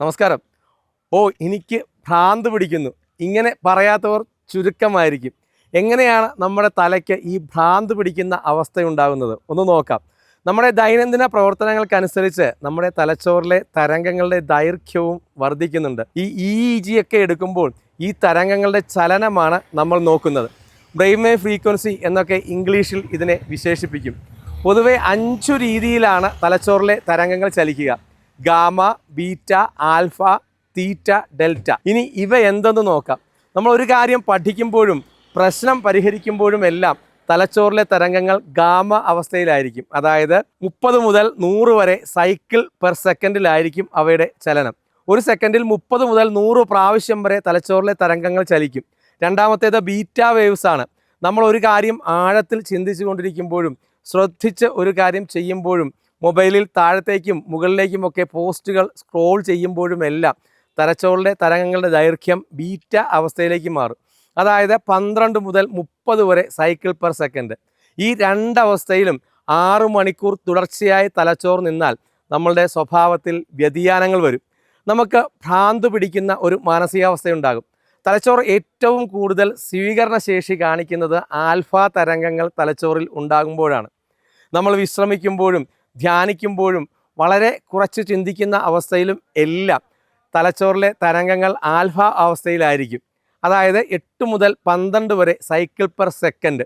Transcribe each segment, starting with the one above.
നമസ്കാരം. ഓ എനിക്ക് ഭ്രാന്ത് പിടിക്കുന്നു. ഇങ്ങനെ പറയാത്തവർ ചുരുക്കമായിരിക്കും. എങ്ങനെയാണ് നമ്മുടെ തലയ്ക്ക് ഈ ഭ്രാന്ത് പിടിക്കുന്ന അവസ്ഥയുണ്ടാകുന്നത്? ഒന്ന് നോക്കാം. നമ്മുടെ ദൈനംദിന പ്രവർത്തനങ്ങൾക്കനുസരിച്ച് നമ്മുടെ തലച്ചോറിലെ തരംഗങ്ങളുടെ ദൈർഘ്യവും വർദ്ധിക്കുന്നുണ്ട്. ഈ ഇ ജി ഒക്കെ എടുക്കുമ്പോൾ ഈ തരംഗങ്ങളുടെ ചലനമാണ് നമ്മൾ നോക്കുന്നത്. ബ്രെയിൻ വേവ് ഫ്രീക്വൻസി എന്നൊക്കെ ഇംഗ്ലീഷിൽ ഇതിനെ വിശേഷിപ്പിക്കും. പൊതുവെ അഞ്ചു രീതിയിലാണ് തലച്ചോറിലെ തരംഗങ്ങൾ ചലിക്കുക. Gamma beta alpha theta delta. ഇനി ഇവ എന്തെന്ന് നോക്കാം. നമ്മൾ ഒരു കാര്യം പഠിക്കുമ്പോഴും പ്രശ്നം പരിഹരിക്കുമ്പോഴും എല്ലാം തലച്ചോറിലെ തരംഗങ്ങൾ ഗാമ അവസ്ഥയിലായിരിക്കും. അതായത് മുപ്പത് മുതൽ നൂറ് വരെ സൈക്കിൾ പെർ സെക്കൻഡിലായിരിക്കും അവയുടെ ചലനം. ഒരു സെക്കൻഡിൽ മുപ്പത് മുതൽ നൂറ് പ്രാവശ്യം വരെ തലച്ചോറിലെ തരംഗങ്ങൾ ചലിക്കും. രണ്ടാമത്തേത് ബീറ്റ വേവ്സ് ആണ്. നമ്മൾ ഒരു കാര്യം ആഴത്തിൽ ചിന്തിച്ചു കൊണ്ടിരിക്കുമ്പോഴും ശ്രദ്ധിച്ച് ഒരു കാര്യം ചെയ്യുമ്പോഴും മൊബൈലിൽ താഴത്തേക്കും മുകളിലേക്കും ഒക്കെ പോസ്റ്റുകൾ സ്ക്രോൾ ചെയ്യുമ്പോഴുമെല്ലാം തലച്ചോറിലെ തരംഗങ്ങളുടെ ദൈർഘ്യം ബീറ്റ അവസ്ഥയിലേക്ക് മാറും. അതായത് പന്ത്രണ്ട് മുതൽ മുപ്പത് വരെ സൈക്കിൾ പെർ സെക്കൻഡ്. ഈ രണ്ടവസ്ഥയിലും ആറ് മണിക്കൂർ തുടർച്ചയായി തലച്ചോർ നിന്നാൽ നമ്മളുടെ സ്വഭാവത്തിൽ വ്യതിയാനങ്ങൾ വരും. നമുക്ക് ഭ്രാന്ത് പിടിക്കുന്ന ഒരു മാനസികാവസ്ഥയുണ്ടാകും. തലച്ചോർ ഏറ്റവും കൂടുതൽ സ്വീകരണശേഷി കാണിക്കുന്നത് ആൽഫ തരംഗങ്ങൾ തലച്ചോറിൽ ഉണ്ടാകുമ്പോഴാണ്. നമ്മൾ വിശ്രമിക്കുമ്പോഴും ധ്യാനിക്കുമ്പോഴും വളരെ കുറച്ച് ചിന്തിക്കുന്ന അവസ്ഥയിലും എല്ലാം തലച്ചോറിലെ തരംഗങ്ങൾ ആൽഫ അവസ്ഥയിലായിരിക്കും. അതായത് എട്ട് മുതൽ പന്ത്രണ്ട് വരെ സൈക്കിൾ പെർ സെക്കൻഡ്.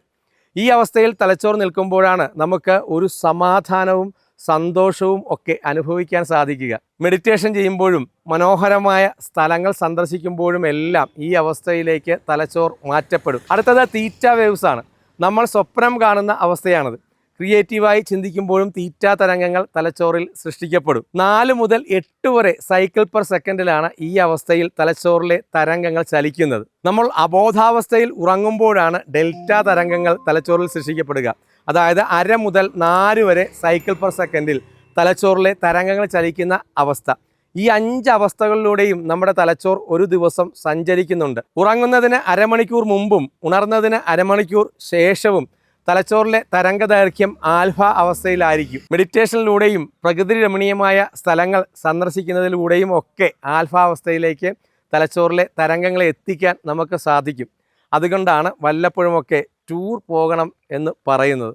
ഈ അവസ്ഥയിൽ തലച്ചോർ നിൽക്കുമ്പോഴാണ് നമുക്ക് ഒരു സമാധാനവും സന്തോഷവും ഒക്കെ അനുഭവിക്കാൻ സാധിക്കുക. മെഡിറ്റേഷൻ ചെയ്യുമ്പോഴും മനോഹരമായ സ്ഥലങ്ങൾ സന്ദർശിക്കുമ്പോഴും എല്ലാം ഈ അവസ്ഥയിലേക്ക് തലച്ചോർ മാറ്റപ്പെടും. അടുത്തത് തീറ്റ വേവ്സ് ആണ്. നമ്മൾ സ്വപ്നം കാണുന്ന അവസ്ഥയാണത്. ക്രിയേറ്റീവായി ചിന്തിക്കുമ്പോഴും തീറ്റ തരംഗങ്ങൾ തലച്ചോറിൽ സൃഷ്ടിക്കപ്പെടും. നാല് മുതൽ എട്ട് വരെ സൈക്കിൾ പെർ സെക്കൻഡിലാണ് ഈ അവസ്ഥയിൽ തലച്ചോറിലെ തരംഗങ്ങൾ ചലിക്കുന്നത്. നമ്മൾ അബോധാവസ്ഥയിൽ ഉറങ്ങുമ്പോഴാണ് ഡെൽറ്റ തരംഗങ്ങൾ തലച്ചോറിൽ സൃഷ്ടിക്കപ്പെടുക. അതായത് അര മുതൽ നാല് വരെ സൈക്കിൾ പെർ സെക്കൻഡിൽ തലച്ചോറിലെ തരംഗങ്ങൾ ചലിക്കുന്ന അവസ്ഥ. ഈ അഞ്ച് അവസ്ഥകളിലൂടെയും നമ്മുടെ തലച്ചോർ ഒരു ദിവസം സഞ്ചരിക്കുന്നുണ്ട്. ഉറങ്ങുന്നതിന് അരമണിക്കൂർ മുമ്പും ഉണർന്നതിന് അരമണിക്കൂർ ശേഷവും തലച്ചോറിലെ തരംഗദൈർഘ്യം ആൽഫ അവസ്ഥയിലായിരിക്കും. മെഡിറ്റേഷനിലൂടെയും പ്രകൃതി രമണീയമായ സ്ഥലങ്ങൾ സന്ദർശിക്കുന്നതിലൂടെയും ഒക്കെ ആൽഫ അവസ്ഥയിലേക്ക് തലച്ചോറിലെ തരംഗങ്ങളെ എത്തിക്കാൻ നമുക്ക് സാധിക്കും. അതുകൊണ്ടാണ് വല്ലപ്പോഴുമൊക്കെ ടൂർ പോകണം എന്ന് പറയുന്നത്.